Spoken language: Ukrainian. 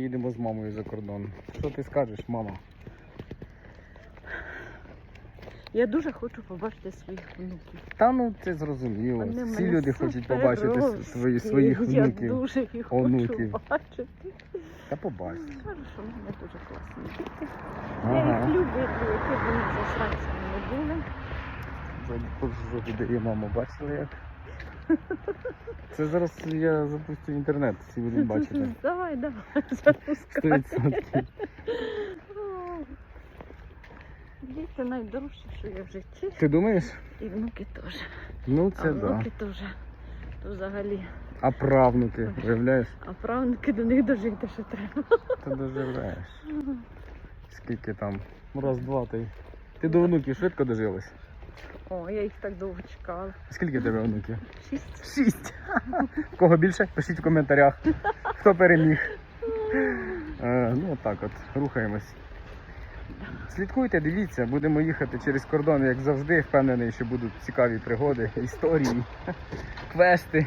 Їдемо з мамою за кордон. Що ти скажеш, мама? Я дуже хочу побачити своїх внуків. Та ну це зрозуміло. Вони Всі мене люди хочуть побачити с- свої, своїх Я внуків. дуже їх онуків. хочу бачити. Та побач. Кажу, що мене дуже класні діти. Я Ага. їх люблю, які б вони засранцями не були. Туди мама бачила як. Це зараз я запустю інтернет, всі будуть бачити. Давай, давай, запускай. відсотків. О, Діти найдорожче, що є в житті. Ти думаєш? І внуки теж. Ну А це да. внуки теж. То взагалі. А правнуки, уявляєш? А правнуки до них дожити ще треба. Ти доживаєш. Скільки там? Раз, два, ти. Ти до онуків швидко дожилась? О, я їх так довго чекала. Скільки тебе онуків? Шість. Шість. Кого більше? Пишіть в коментарях. Хто переміг. Е, ну отак от, рухаємось. Слідкуйте, дивіться, будемо їхати через кордон, як завжди. Впевнений, що будуть цікаві пригоди, історії, квести.